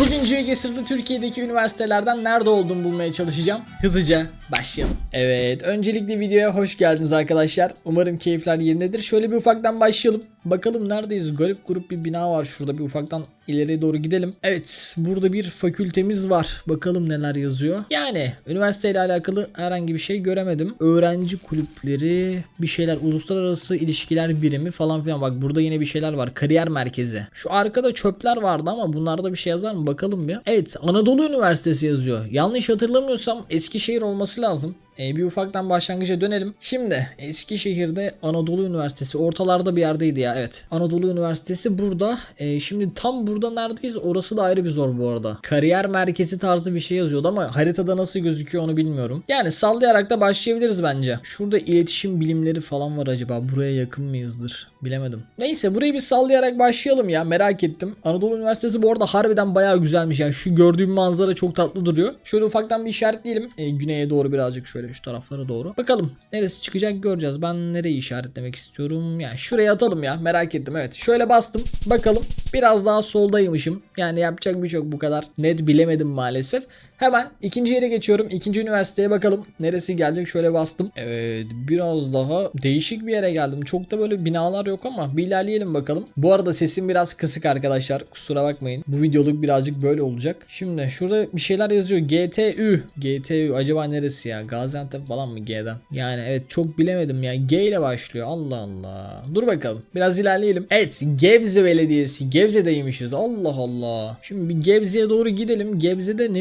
Bugün GeoGuessr'da Türkiye'deki üniversitelerden nerede olduğumu bulmaya çalışacağım. Hızlıca başlayalım. Evet, öncelikle videoya hoş geldiniz arkadaşlar. Umarım keyifler yerindedir. Şöyle bir ufaktan başlayalım. Bakalım neredeyiz? Garip grup bir bina var şurada. Bir ufaktan ileriye doğru gidelim. Evet, burada bir fakültemiz var. Bakalım neler yazıyor. Yani üniversiteyle alakalı herhangi bir şey göremedim. Öğrenci kulüpleri, bir şeyler, uluslararası ilişkiler birimi falan filan. Bak burada yine bir şeyler var. Kariyer merkezi. Şu arkada çöpler vardı ama bunlarda bir şey yazar mı? Bakalım bir. Evet, Anadolu Üniversitesi yazıyor. Yanlış hatırlamıyorsam Eskişehir olması lazım. Ee, bir ufaktan başlangıca dönelim. Şimdi Eskişehir'de Anadolu Üniversitesi ortalarda bir yerdeydi ya evet. Anadolu Üniversitesi burada. Ee, şimdi tam burada neredeyiz? Orası da ayrı bir zor bu arada. Kariyer merkezi tarzı bir şey yazıyordu ama haritada nasıl gözüküyor onu bilmiyorum. Yani sallayarak da başlayabiliriz bence. Şurada iletişim bilimleri falan var acaba. Buraya yakın mıyızdır? Bilemedim. Neyse burayı bir sallayarak başlayalım ya merak ettim. Anadolu Üniversitesi bu arada harbiden bayağı güzelmiş. Yani şu gördüğüm manzara çok tatlı duruyor. Şöyle ufaktan bir işaretleyelim. Ee, güneye doğru birazcık şöyle şu taraflara doğru. Bakalım neresi çıkacak göreceğiz. Ben nereyi işaretlemek istiyorum? Yani şuraya atalım ya merak ettim. Evet şöyle bastım. Bakalım biraz daha soldaymışım. Yani yapacak bir çok bu kadar net bilemedim maalesef. Hemen ikinci yere geçiyorum. İkinci üniversiteye bakalım. Neresi gelecek? Şöyle bastım. Evet biraz daha değişik bir yere geldim. Çok da böyle binalar yok ama bir ilerleyelim bakalım. Bu arada sesim biraz kısık arkadaşlar. Kusura bakmayın. Bu videoluk birazcık böyle olacak. Şimdi şurada bir şeyler yazıyor. GTÜ. GTÜ acaba neresi ya? Gaziantep falan mı G'den? Yani evet çok bilemedim ya. G ile başlıyor. Allah Allah. Dur bakalım. Biraz ilerleyelim. Evet Gebze Belediyesi. Gebze'deymişiz. Allah Allah. Şimdi bir Gebze'ye doğru gidelim. Gebze'de ne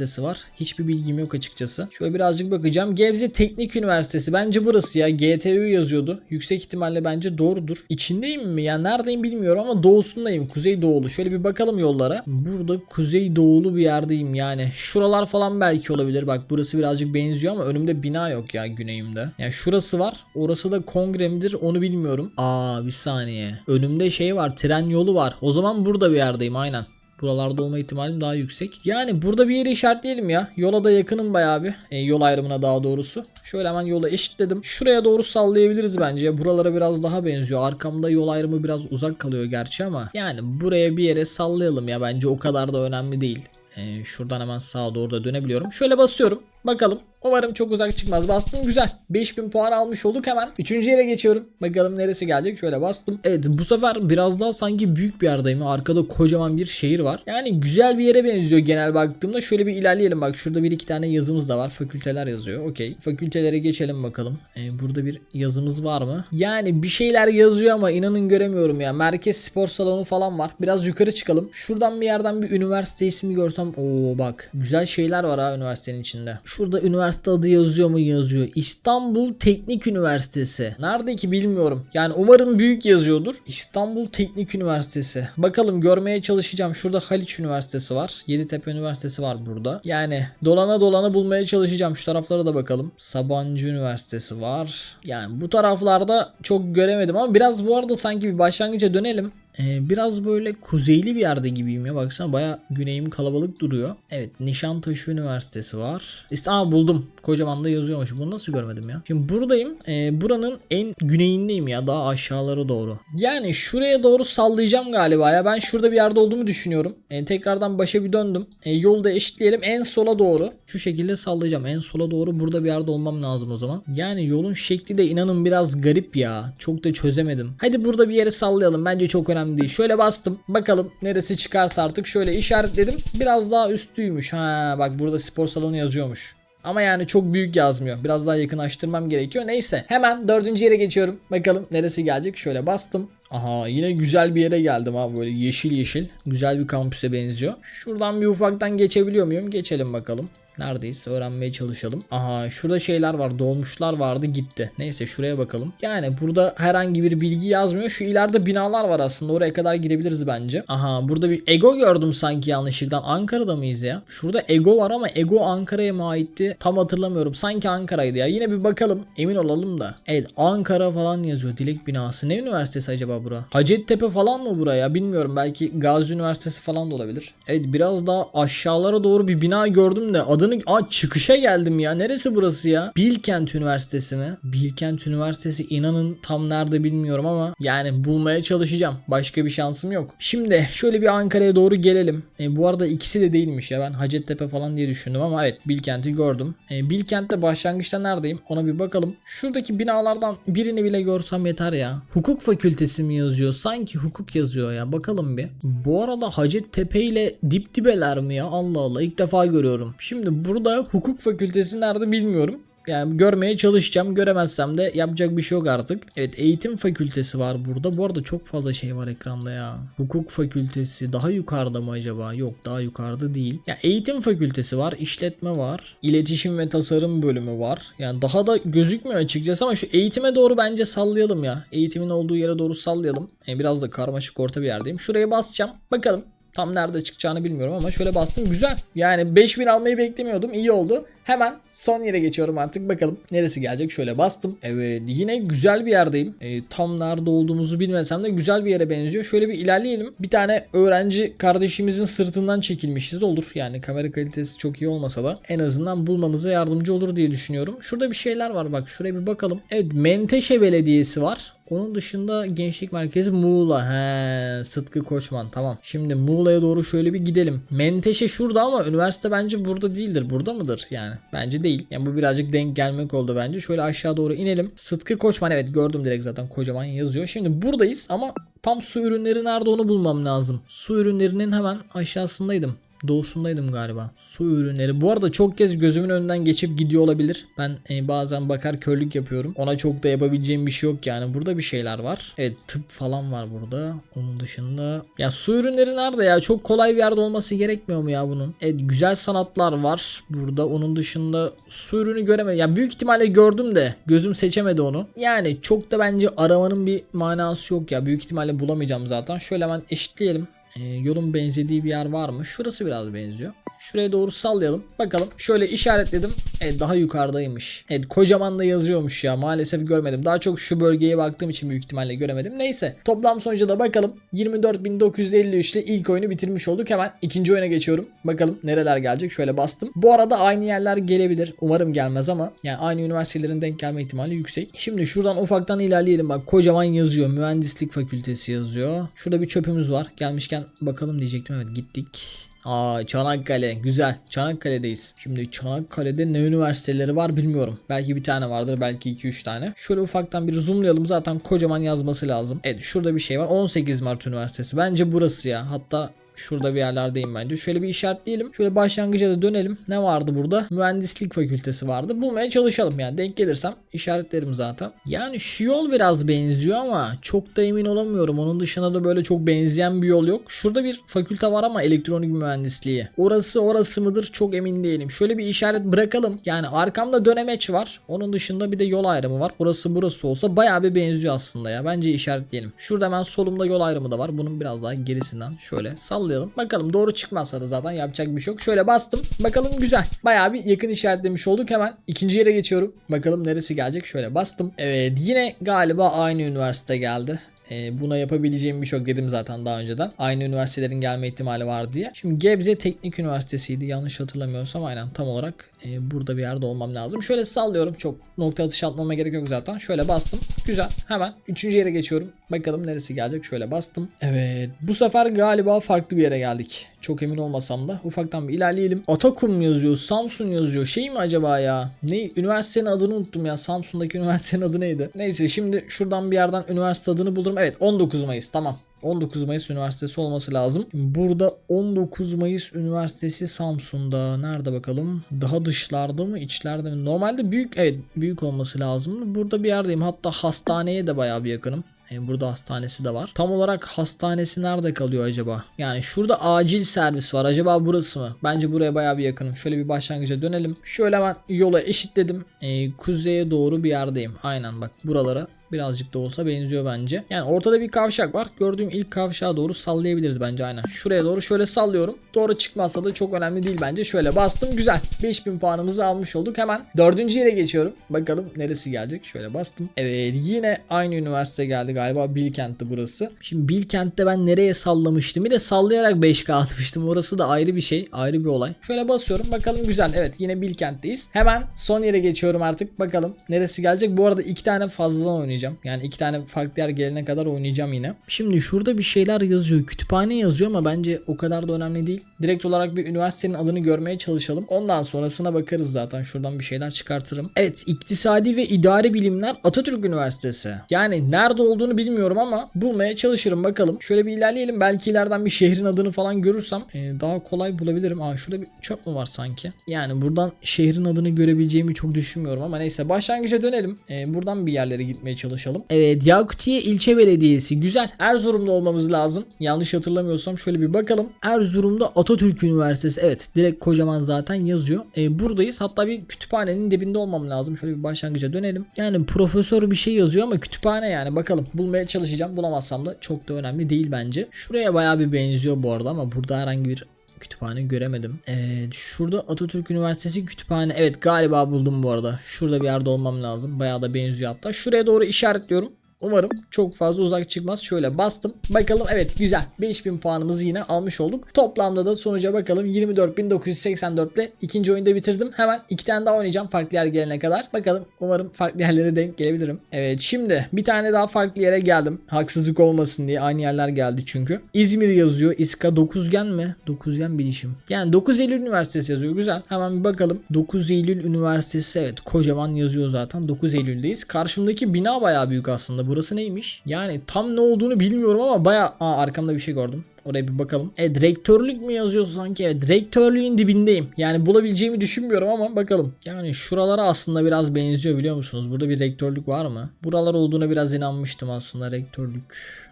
üniversitesi var? Hiçbir bilgim yok açıkçası. Şöyle birazcık bakacağım. Gebze Teknik Üniversitesi. Bence burası ya. GTÜ yazıyordu. Yüksek ihtimalle bence doğrudur. İçindeyim mi? Ya neredeyim bilmiyorum ama doğusundayım. Kuzey doğulu. Şöyle bir bakalım yollara. Burada kuzey doğulu bir yerdeyim yani. Şuralar falan belki olabilir. Bak burası birazcık benziyor ama önümde bina yok ya güneyimde. Yani şurası var. Orası da kongre midir onu bilmiyorum. Aa bir saniye. Önümde şey var. Tren yolu var. O zaman burada bir yerdeyim aynen. Buralarda olma ihtimalim daha yüksek. Yani burada bir yeri işaretleyelim ya. Yola da yakınım bayağı bir. E, yol ayrımına daha doğrusu. Şöyle hemen yola eşitledim. Şuraya doğru sallayabiliriz bence. Buralara biraz daha benziyor. Arkamda yol ayrımı biraz uzak kalıyor gerçi ama. Yani buraya bir yere sallayalım ya. Bence o kadar da önemli değil. E, şuradan hemen sağa doğru da dönebiliyorum. Şöyle basıyorum. Bakalım. Umarım çok uzak çıkmaz. Bastım güzel. 5000 puan almış olduk hemen. Üçüncü yere geçiyorum. Bakalım neresi gelecek. Şöyle bastım. Evet bu sefer biraz daha sanki büyük bir yerdeyim. Arkada kocaman bir şehir var. Yani güzel bir yere benziyor genel baktığımda. Şöyle bir ilerleyelim. Bak şurada bir iki tane yazımız da var. Fakülteler yazıyor. Okey. Fakültelere geçelim bakalım. Ee, burada bir yazımız var mı? Yani bir şeyler yazıyor ama inanın göremiyorum ya. Merkez spor salonu falan var. Biraz yukarı çıkalım. Şuradan bir yerden bir üniversite ismi görsem. Oo bak. Güzel şeyler var ha üniversitenin içinde. Şurada üniversite adı yazıyor mu yazıyor. İstanbul Teknik Üniversitesi. Nerede ki bilmiyorum. Yani umarım büyük yazıyordur. İstanbul Teknik Üniversitesi. Bakalım görmeye çalışacağım. Şurada Haliç Üniversitesi var. Yeditepe Üniversitesi var burada. Yani dolana dolana bulmaya çalışacağım. Şu taraflara da bakalım. Sabancı Üniversitesi var. Yani bu taraflarda çok göremedim ama biraz bu arada sanki bir başlangıca dönelim. Ee, biraz böyle kuzeyli bir yerde gibiyim ya baksana baya güneyim kalabalık duruyor. Evet Nişantaşı Üniversitesi var. İşte aa, buldum. Kocaman da yazıyormuş. Bunu nasıl görmedim ya? Şimdi buradayım. Ee, buranın en güneyindeyim ya daha aşağılara doğru. Yani şuraya doğru sallayacağım galiba ya. Ben şurada bir yerde olduğumu düşünüyorum. Ee, tekrardan başa bir döndüm. Ee, yolu da eşitleyelim. En sola doğru. Şu şekilde sallayacağım. En sola doğru burada bir yerde olmam lazım o zaman. Yani yolun şekli de inanın biraz garip ya. Çok da çözemedim. Hadi burada bir yere sallayalım. Bence çok önemli değil. Şöyle bastım. Bakalım neresi çıkarsa artık şöyle işaretledim. Biraz daha üstüymüş. Ha bak burada spor salonu yazıyormuş. Ama yani çok büyük yazmıyor. Biraz daha yakınlaştırmam gerekiyor. Neyse hemen dördüncü yere geçiyorum. Bakalım neresi gelecek. Şöyle bastım. Aha yine güzel bir yere geldim abi böyle yeşil yeşil. Güzel bir kampüse benziyor. Şuradan bir ufaktan geçebiliyor muyum? Geçelim bakalım. Neredeyiz öğrenmeye çalışalım. Aha şurada şeyler var dolmuşlar vardı gitti. Neyse şuraya bakalım. Yani burada herhangi bir bilgi yazmıyor. Şu ileride binalar var aslında oraya kadar girebiliriz bence. Aha burada bir Ego gördüm sanki yanlışlıkla. Ankara'da mıyız ya? Şurada Ego var ama Ego Ankara'ya mı aitti? Tam hatırlamıyorum. Sanki Ankara'ydı ya. Yine bir bakalım emin olalım da. Evet Ankara falan yazıyor. Dilek binası. Ne üniversitesi acaba bura? Hacettepe falan mı buraya? Bilmiyorum. Belki Gazi Üniversitesi falan da olabilir. Evet biraz daha aşağılara doğru bir bina gördüm de adını adını Aa, çıkışa geldim ya. Neresi burası ya? Bilkent Üniversitesi mi? Bilkent Üniversitesi inanın tam nerede bilmiyorum ama yani bulmaya çalışacağım. Başka bir şansım yok. Şimdi şöyle bir Ankara'ya doğru gelelim. E, bu arada ikisi de değilmiş ya. Ben Hacettepe falan diye düşündüm ama evet Bilkent'i gördüm. E, Bilkent'te başlangıçta neredeyim? Ona bir bakalım. Şuradaki binalardan birini bile görsem yeter ya. Hukuk fakültesi mi yazıyor? Sanki hukuk yazıyor ya. Bakalım bir. Bu arada Hacettepe ile dip dibeler mi ya? Allah Allah ilk defa görüyorum. Şimdi burada hukuk fakültesi nerede bilmiyorum. Yani görmeye çalışacağım. Göremezsem de yapacak bir şey yok artık. Evet eğitim fakültesi var burada. Bu arada çok fazla şey var ekranda ya. Hukuk fakültesi daha yukarıda mı acaba? Yok daha yukarıda değil. Ya eğitim fakültesi var. işletme var. iletişim ve tasarım bölümü var. Yani daha da gözükmüyor açıkçası ama şu eğitime doğru bence sallayalım ya. Eğitimin olduğu yere doğru sallayalım. Yani biraz da karmaşık orta bir yerdeyim. Şuraya basacağım. Bakalım. Tam nerede çıkacağını bilmiyorum ama şöyle bastım güzel. Yani 5000 almayı beklemiyordum iyi oldu. Hemen son yere geçiyorum artık bakalım neresi gelecek şöyle bastım. Evet yine güzel bir yerdeyim. E, tam nerede olduğumuzu bilmesem de güzel bir yere benziyor. Şöyle bir ilerleyelim. Bir tane öğrenci kardeşimizin sırtından çekilmişiz olur. Yani kamera kalitesi çok iyi olmasa da en azından bulmamıza yardımcı olur diye düşünüyorum. Şurada bir şeyler var bak şuraya bir bakalım. Evet Menteşe Belediyesi var. Onun dışında gençlik merkezi Muğla. He, Sıtkı Koçman. Tamam. Şimdi Muğla'ya doğru şöyle bir gidelim. Menteşe şurada ama üniversite bence burada değildir. Burada mıdır yani? Bence değil. Yani bu birazcık denk gelmek oldu bence. Şöyle aşağı doğru inelim. Sıtkı Koçman evet gördüm direkt zaten kocaman yazıyor. Şimdi buradayız ama tam su ürünleri nerede onu bulmam lazım. Su ürünlerinin hemen aşağısındaydım. Doğusundaydım galiba. Su ürünleri. Bu arada çok kez gözümün önünden geçip gidiyor olabilir. Ben e, bazen bakar körlük yapıyorum. Ona çok da yapabileceğim bir şey yok yani. Burada bir şeyler var. Evet tıp falan var burada. Onun dışında. Ya su ürünleri nerede ya? Çok kolay bir yerde olması gerekmiyor mu ya bunun? Evet güzel sanatlar var burada. Onun dışında su ürünü göremedim. Ya büyük ihtimalle gördüm de gözüm seçemedi onu. Yani çok da bence aramanın bir manası yok ya. Büyük ihtimalle bulamayacağım zaten. Şöyle hemen eşitleyelim. E, yolun benzediği bir yer var mı? Şurası biraz benziyor. Şuraya doğru sallayalım. Bakalım. Şöyle işaretledim. Evet daha yukarıdaymış. Evet kocaman da yazıyormuş ya. Maalesef görmedim. Daha çok şu bölgeye baktığım için büyük ihtimalle göremedim. Neyse. Toplam sonuca da bakalım. 24.953 ile ilk oyunu bitirmiş olduk. Hemen ikinci oyuna geçiyorum. Bakalım nereler gelecek. Şöyle bastım. Bu arada aynı yerler gelebilir. Umarım gelmez ama yani aynı üniversitelerin denk gelme ihtimali yüksek. Şimdi şuradan ufaktan ilerleyelim. Bak kocaman yazıyor. Mühendislik fakültesi yazıyor. Şurada bir çöpümüz var. Gelmişken bakalım diyecektim. Evet gittik. Aa Çanakkale güzel. Çanakkale'deyiz. Şimdi Çanakkale'de ne üniversiteleri var bilmiyorum. Belki bir tane vardır belki 2-3 tane. Şöyle ufaktan bir zoomlayalım zaten kocaman yazması lazım. Evet şurada bir şey var. 18 Mart Üniversitesi. Bence burası ya. Hatta Şurada bir yerlerdeyim bence. Şöyle bir işaretleyelim. Şöyle başlangıca da dönelim. Ne vardı burada? Mühendislik fakültesi vardı. Bulmaya çalışalım yani. Denk gelirsem işaretlerim zaten. Yani şu yol biraz benziyor ama çok da emin olamıyorum. Onun dışında da böyle çok benzeyen bir yol yok. Şurada bir fakülte var ama elektronik mühendisliği. Orası orası mıdır çok emin değilim. Şöyle bir işaret bırakalım. Yani arkamda dönemeç var. Onun dışında bir de yol ayrımı var. Burası burası olsa bayağı bir benziyor aslında ya. Bence işaretleyelim. Şurada hemen solumda yol ayrımı da var. Bunun biraz daha gerisinden şöyle sallayalım. Bakalım doğru çıkmazsa da zaten yapacak bir şey yok. Şöyle bastım. Bakalım güzel. Bayağı bir yakın işaretlemiş olduk. Hemen ikinci yere geçiyorum. Bakalım neresi gelecek. Şöyle bastım. Evet yine galiba aynı üniversite geldi. E, buna yapabileceğim bir yok dedim zaten daha önceden. Aynı üniversitelerin gelme ihtimali var diye. Şimdi Gebze Teknik Üniversitesi'ydi yanlış hatırlamıyorsam aynen tam olarak e, burada bir yerde olmam lazım. Şöyle sallıyorum çok nokta atışı atmama gerek yok zaten. Şöyle bastım. Güzel. Hemen üçüncü yere geçiyorum. Bakalım neresi gelecek. Şöyle bastım. Evet. Bu sefer galiba farklı bir yere geldik. Çok emin olmasam da. Ufaktan bir ilerleyelim. Atakum yazıyor? Samsun yazıyor. Şey mi acaba ya? Ne? Üniversitenin adını unuttum ya. Samsun'daki üniversitenin adı neydi? Neyse şimdi şuradan bir yerden üniversite adını bulurum. Evet 19 Mayıs. Tamam. 19 Mayıs Üniversitesi olması lazım. Burada 19 Mayıs Üniversitesi Samsun'da. Nerede bakalım? Daha dışlarda mı içlerde mi? Normalde büyük evet büyük olması lazım. Burada bir yerdeyim. Hatta hastaneye de bayağı bir yakınım. E, Burada hastanesi de var. Tam olarak hastanesi nerede kalıyor acaba? Yani şurada acil servis var. Acaba burası mı? Bence buraya bayağı bir yakınım. Şöyle bir başlangıca dönelim. Şöyle hemen yola eşitledim. E, kuzeye doğru bir yerdeyim. Aynen bak buralara Birazcık da olsa benziyor bence. Yani ortada bir kavşak var. Gördüğüm ilk kavşağa doğru sallayabiliriz bence aynen. Şuraya doğru şöyle sallıyorum. Doğru çıkmazsa da çok önemli değil bence. Şöyle bastım güzel. 5000 puanımızı almış olduk. Hemen dördüncü yere geçiyorum. Bakalım neresi gelecek. Şöyle bastım. Evet yine aynı üniversite geldi galiba. Bilkent'ti burası. Şimdi Bilkent'te ben nereye sallamıştım? Bir de sallayarak 5K atmıştım. Orası da ayrı bir şey. Ayrı bir olay. Şöyle basıyorum. Bakalım güzel. Evet yine Bilkent'teyiz. Hemen son yere geçiyorum artık. Bakalım neresi gelecek. Bu arada iki tane fazladan oynayacağım. Yani iki tane farklı yer gelene kadar oynayacağım yine. Şimdi şurada bir şeyler yazıyor. Kütüphane yazıyor ama bence o kadar da önemli değil. Direkt olarak bir üniversitenin adını görmeye çalışalım. Ondan sonrasına bakarız zaten. Şuradan bir şeyler çıkartırım. Evet iktisadi ve idari bilimler Atatürk Üniversitesi. Yani nerede olduğunu bilmiyorum ama bulmaya çalışırım bakalım. Şöyle bir ilerleyelim. Belki ileriden bir şehrin adını falan görürsem e, daha kolay bulabilirim. Aa şurada bir çöp mü var sanki? Yani buradan şehrin adını görebileceğimi çok düşünmüyorum ama neyse başlangıca dönelim. E, buradan bir yerlere gitmeye çalışalım. Evet Yakutiye İlçe Belediyesi. Güzel. Erzurum'da olmamız lazım. Yanlış hatırlamıyorsam şöyle bir bakalım. Erzurum'da Atatürk Üniversitesi. Evet direkt kocaman zaten yazıyor. E, buradayız. Hatta bir kütüphanenin dibinde olmam lazım. Şöyle bir başlangıca dönelim. Yani profesör bir şey yazıyor ama kütüphane yani. Bakalım bulmaya çalışacağım. Bulamazsam da çok da önemli değil bence. Şuraya bayağı bir benziyor bu arada ama burada herhangi bir kütüphane göremedim. Evet şurada Atatürk Üniversitesi kütüphane. Evet galiba buldum bu arada. Şurada bir yerde olmam lazım. Bayağı da benziyor hatta. Şuraya doğru işaretliyorum. Umarım çok fazla uzak çıkmaz. Şöyle bastım. Bakalım evet güzel. 5000 puanımızı yine almış olduk. Toplamda da sonuca bakalım. 24.984 ile ikinci oyunda bitirdim. Hemen iki tane daha oynayacağım farklı yer gelene kadar. Bakalım umarım farklı yerlere denk gelebilirim. Evet şimdi bir tane daha farklı yere geldim. Haksızlık olmasın diye aynı yerler geldi çünkü. İzmir yazıyor. İSKA 9 gen mi? 9 gen bilişim. Yani 9 Eylül Üniversitesi yazıyor. Güzel. Hemen bir bakalım. 9 Eylül Üniversitesi evet kocaman yazıyor zaten. 9 Eylül'deyiz. Karşımdaki bina bayağı büyük aslında. Burası neymiş? Yani tam ne olduğunu bilmiyorum ama bayağı... Aa arkamda bir şey gördüm. Oraya bir bakalım. Evet rektörlük mü yazıyor sanki? Evet rektörlüğün dibindeyim. Yani bulabileceğimi düşünmüyorum ama bakalım. Yani şuralara aslında biraz benziyor biliyor musunuz? Burada bir rektörlük var mı? Buralar olduğuna biraz inanmıştım aslında rektörlük.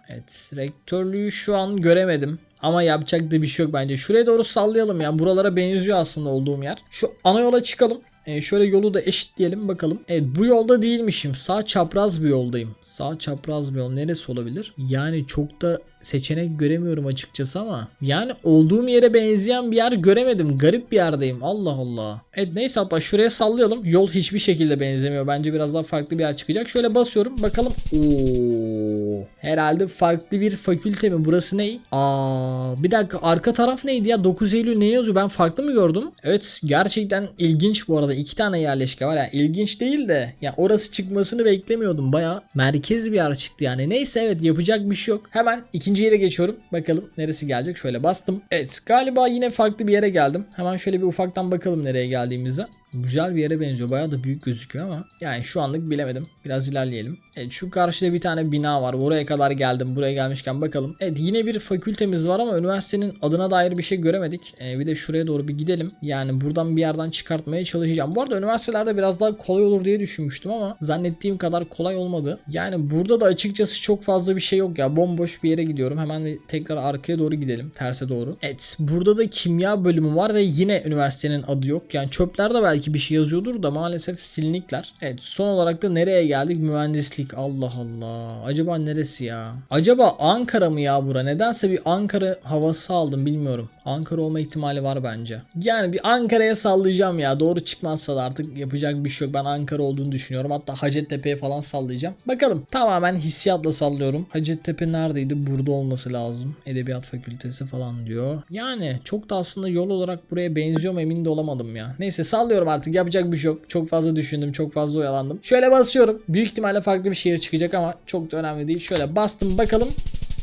Evet rektörlüğü şu an göremedim. Ama yapacak da bir şey yok bence. Şuraya doğru sallayalım ya. Buralara benziyor aslında olduğum yer. Şu ana yola çıkalım. Ee, şöyle yolu da eşitleyelim bakalım. Evet bu yolda değilmişim. Sağ çapraz bir yoldayım. Sağ çapraz bir yol neresi olabilir? Yani çok da seçenek göremiyorum açıkçası ama yani olduğum yere benzeyen bir yer göremedim. Garip bir yerdeyim. Allah Allah. Evet neyse hatta şuraya sallayalım. Yol hiçbir şekilde benzemiyor. Bence biraz daha farklı bir yer çıkacak. Şöyle basıyorum. Bakalım. Oo. Herhalde farklı bir fakülte mi? Burası ne? Aa, bir dakika arka taraf neydi ya? 9 Eylül ne yazıyor? Ben farklı mı gördüm? Evet gerçekten ilginç bu arada. iki tane yerleşke var ya. İlginç değil de ya orası çıkmasını beklemiyordum. Baya merkez bir yer çıktı yani. Neyse evet yapacak bir şey yok. Hemen ikinci yere geçiyorum. Bakalım neresi gelecek. Şöyle bastım. Evet galiba yine farklı bir yere geldim. Hemen şöyle bir ufaktan bakalım nereye geldiğimize. Güzel bir yere benziyor. Bayağı da büyük gözüküyor ama yani şu anlık bilemedim. Biraz ilerleyelim. Evet şu karşıda bir tane bina var. Oraya kadar geldim. Buraya gelmişken bakalım. Evet yine bir fakültemiz var ama üniversitenin adına dair bir şey göremedik. Ee, bir de şuraya doğru bir gidelim. Yani buradan bir yerden çıkartmaya çalışacağım. Bu arada üniversitelerde biraz daha kolay olur diye düşünmüştüm ama zannettiğim kadar kolay olmadı. Yani burada da açıkçası çok fazla bir şey yok ya. Bomboş bir yere gidiyorum. Hemen tekrar arkaya doğru gidelim. Terse doğru. Evet burada da kimya bölümü var ve yine üniversitenin adı yok. Yani çöplerde belki bir şey yazıyordur da maalesef silinikler. Evet son olarak da nereye geldik? Mühendislik. Allah Allah. Acaba neresi ya? Acaba Ankara mı ya bura? Nedense bir Ankara havası aldım bilmiyorum. Ankara olma ihtimali var bence. Yani bir Ankara'ya sallayacağım ya. Doğru çıkmazsa da artık yapacak bir şey yok. Ben Ankara olduğunu düşünüyorum. Hatta Hacettepe'ye falan sallayacağım. Bakalım. Tamamen hissiyatla sallıyorum. Hacettepe neredeydi? Burada olması lazım. Edebiyat Fakültesi falan diyor. Yani çok da aslında yol olarak buraya benziyor emin de olamadım ya. Neyse sallıyorum artık. Yapacak bir şey yok. Çok fazla düşündüm. Çok fazla oyalandım. Şöyle basıyorum. Büyük ihtimalle farklı bir şehir çıkacak ama çok da önemli değil. Şöyle bastım bakalım.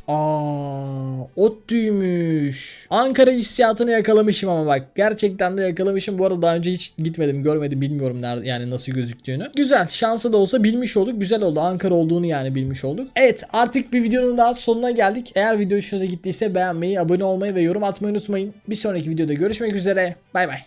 Aa, ot düğmüş. Ankara hissiyatını yakalamışım ama bak. Gerçekten de yakalamışım. Bu arada daha önce hiç gitmedim, görmedim, bilmiyorum nerede yani nasıl gözüktüğünü. Güzel. Şansı da olsa bilmiş olduk. Güzel oldu. Ankara olduğunu yani bilmiş olduk. Evet, artık bir videonun daha sonuna geldik. Eğer video hoşunuza gittiyse beğenmeyi, abone olmayı ve yorum atmayı unutmayın. Bir sonraki videoda görüşmek üzere. Bay bay.